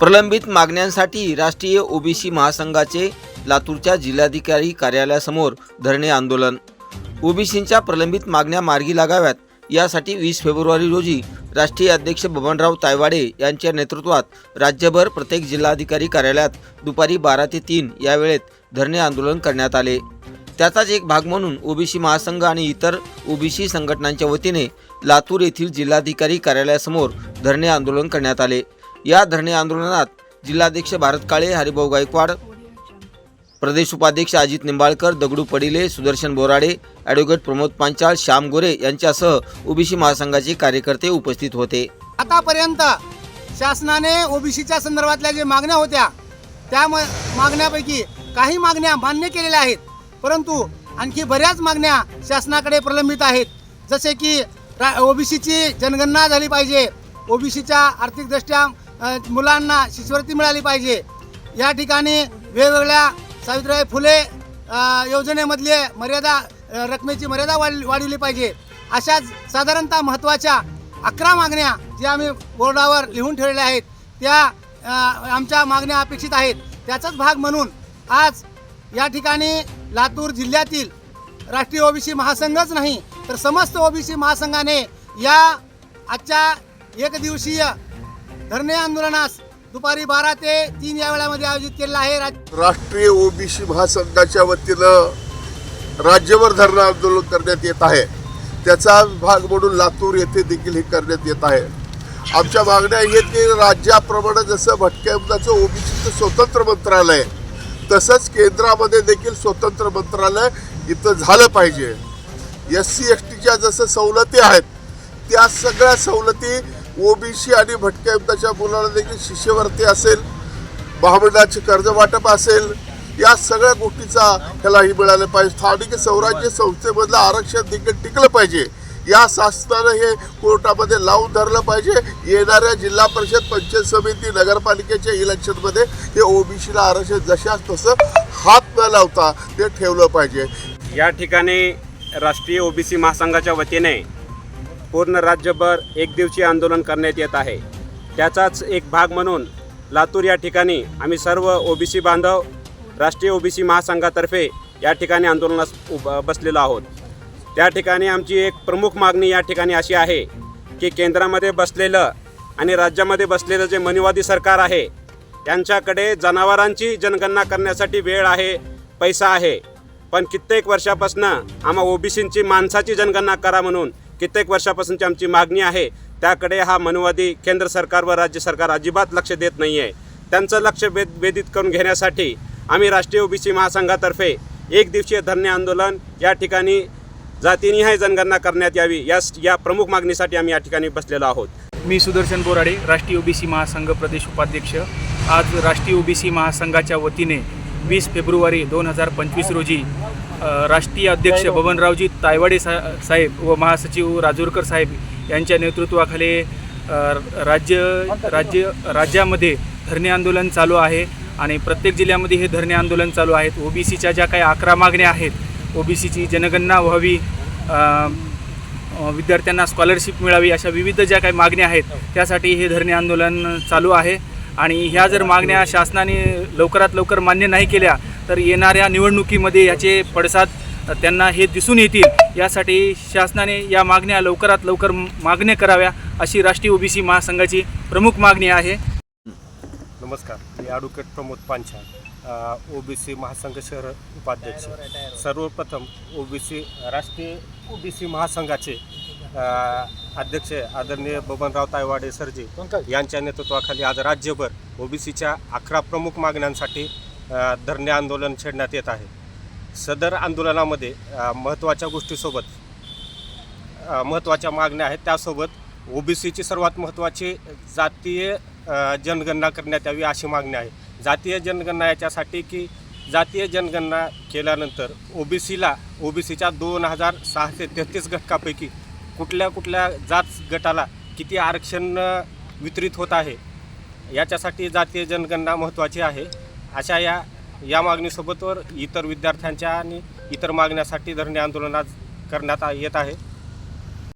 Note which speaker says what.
Speaker 1: प्रलंबित मागण्यांसाठी राष्ट्रीय ओबीसी महासंघाचे लातूरच्या जिल्हाधिकारी कार्यालयासमोर धरणे आंदोलन. ओबीसींच्या प्रलंबित मागण्या मार्गी लागाव्यात. यासाठी वीस फेब्रुवारी रोजी राष्ट्रीय अध्यक्ष बबनराव तायवाडे यांच्या नेतृत्वात राज्यभर प्रत्येक जिल्हाधिकारी कार्यालयात दुपारी बारा ते तीन या वेळेत धरणे आंदोलन करण्यात आले. त्याचाच एक भाग म्हणून ओबीसी महासंघ आणि इतर ओबीसी संघटनांच्या वतीने लातूर येथील जिल्हाधिकारी कार्यालयासमोर धरणे आंदोलन करण्यात आले. या धरणे आंदोलनात जिल्हाध्यक्ष भारत काळे हरिभाऊ गायकवाड प्रदेश उपाध्यक्ष अजित निंबाळकर दगडू पडिले सुदर्शन बोराडे ॲडव्होकेट प्रमोद पांचाळ श्याम गोरे यांच्यासह ओबीसी महासंघाचे कार्यकर्ते उपस्थित होते.
Speaker 2: आतापर्यंत शासनाने ओबीसीच्या संदर्भातल्या जे मागण्या होत्या त्या मागण्यापैकी काही मागण्या मान्य केलेल्या आहेत. परंतु आणखी बऱ्याच मागण्या शासनाकडे प्रलंबित आहेत. जसे की ओबीसीची जनगणना झाली पाहिजे. ओबीसीच्या आर्थिकदृष्ट्या मुलांना शिष्यवृत्ती मिळाली पाहिजे. या ठिकाणी वेगवेगळ्या सावित्रीबाई फुले योजनेमधले मर्यादा रकमेची मर्यादा वाढ वाढवली पाहिजे. अशाच साधारणतः महत्त्वाच्या अकरा मागण्या ज्या आम्ही बोर्डावर लिहून ठेवलेल्या आहेत त्या आमच्या मागण्या अपेक्षित आहेत. त्याचाच भाग म्हणून आज या ठिकाणी लातूर जिल्ह्यातील राष्ट्रीय ओबीसी महासंघच नाही तर समस्त ओबीसी महासंघाने या आजच्या एक दिवसीय धरणे आंदोलनास दुपारी बारा ते तीन या वेळामध्ये आयोजित केलेलं आहे. राज
Speaker 3: राष्ट्रीय ओबीसी महासंघाच्या वतीनं राज्यभर धरणं आंदोलन करण्यात येत आहे. त्याचा भाग म्हणून लातूर येथे देखील हे करण्यात येत आहे. आमच्या मागण्या आहेत की राज्याप्रमाणे जसं भटक्या मुलाचं ओबीसीचं स्वतंत्र मंत्रालय तसंच केंद्रामध्ये देखील स्वतंत्र मंत्रालय इथं झालं पाहिजे. एस सी एस टीच्या जसं सवलती आहेत त्या सगळ्या सवलती ओबीसी आणि भटक्या युक्ताच्या मुलांना देखील शिष्यवृत्ती असेल महामंडळाचे कर्ज वाटप असेल या सगळ्या गोष्टीचा ह्यालाही मिळालं पाहिजे. स्थानिक स्वराज्य संस्थेमधलं आरक्षण देखील टिकलं पाहिजे. या शासनानं हे कोर्टामध्ये लावून धरलं पाहिजे. येणाऱ्या जिल्हा परिषद पंचायत समिती नगरपालिकेच्या इलेक्शनमध्ये हे ओबीसीला आरक्षण जशाच तसं हात न लावता ते ठेवलं पाहिजे.
Speaker 4: या ठिकाणी राष्ट्रीय ओबीसी महासंघाच्या वतीने पूर्ण राज्यभर एक दिवसीय आंदोलन करण्यात येत आहे. त्याचाच एक भाग म्हणून लातूर या ठिकाणी आम्ही सर्व ओबीसी बांधव राष्ट्रीय ओबीसी महासंघातर्फे या ठिकाणी आंदोलनास उभ बसलेलो आहोत. त्या ठिकाणी आमची एक प्रमुख मागणी या ठिकाणी अशी आहे की केंद्रामध्ये बसलेलं आणि राज्यामध्ये बसलेलं जे मनिवादी सरकार आहे त्यांच्याकडे जनावरांची जनगणना करण्यासाठी वेळ आहे पैसा आहे. पण कित्येक वर्षापासून आम्हा ओबीसींची माणसाची जनगणना करा म्हणून कित्येक वर्षापासूनची आमची मागणी आहे त्याकडे हा मनुवादी केंद्र सरकार व राज्य सरकार अजिबात लक्ष देत नाही आहे त्यांचं लक्ष वेध वेधित करून घेण्यासाठी आम्ही राष्ट्रीय ओबीसी महासंघातर्फे एक दिवसीय धरणे आंदोलन या ठिकाणी जातीनिहाय जनगणना करण्यात यावी या या प्रमुख मागणीसाठी आम्ही या ठिकाणी बसलेलो आहोत.
Speaker 5: मी सुदर्शन बोराडे राष्ट्रीय ओबीसी महासंघ प्रदेश उपाध्यक्ष. आज राष्ट्रीय ओबीसी महासंघाच्या वतीने वीस फेब्रुवारी दोन हजार पंचवीस रोजी राष्ट्रीय अध्यक्ष बबनरावजी तायवाडे सा साहेब व महासचिव राजूरकर साहेब यांच्या नेतृत्वाखाली राज्य राज्य राज्यामध्ये धरणे आंदोलन चालू आहे आणि प्रत्येक जिल्ह्यामध्ये हे धरणे आंदोलन चालू आहेत. ओबीसीच्या ज्या काही अकरा मागण्या आहेत ओबीसीची जनगणना व्हावी अ, अ, विद्यार्थ्यांना स्कॉलरशिप मिळावी अशा विविध ज्या काही मागण्या आहेत त्यासाठी हे धरणे आंदोलन चालू आहे. आणि ह्या जर मागण्या शासनाने लवकरात लवकर मान्य नाही केल्या तर येणाऱ्या निवडणुकीमध्ये याचे पडसाद त्यांना हे दिसून येतील. यासाठी शासनाने या मागण्या लवकरात लवकर मागण्या कराव्या अशी राष्ट्रीय ओबीसी महासंघाची प्रमुख मागणी आहे.
Speaker 6: नमस्कार मी ॲडव्होकेट प्रमोद पांचाळ ओबीसी महासंघ शहर उपाध्यक्ष. सर्वप्रथम ओबीसी राष्ट्रीय ओबीसी महासंघाचे अ, अध्यक्ष आदरणीय बबनराव तायवाडे सरजी यांच्या नेतृत्वाखाली आज राज्यभर ओबीसीच्या अकरा प्रमुख मागण्यांसाठी धरणे आंदोलन छेडण्यात येत आहे. सदर आंदोलनामध्ये महत्त्वाच्या गोष्टीसोबत महत्त्वाच्या मागण्या आहेत. त्यासोबत ओबीसीची सर्वात महत्त्वाची जातीय जनगणना करण्यात यावी अशी मागणी आहे. जातीय जनगणना याच्यासाठी की जातीय जनगणना केल्यानंतर ओबीसीला ओबीसीच्या दोन हजार सहाशे तेहतीस घटकापैकी कुठल्या कुठल्या जात गटाला किती आरक्षण वितरित होत आहे याच्यासाठी जातीय जनगणना महत्त्वाची आहे. अशा या या मागणीसोबतवर इतर विद्यार्थ्यांच्या आणि इतर मागण्यासाठी धरणे आंदोलनात करण्यात आ- येत आहे.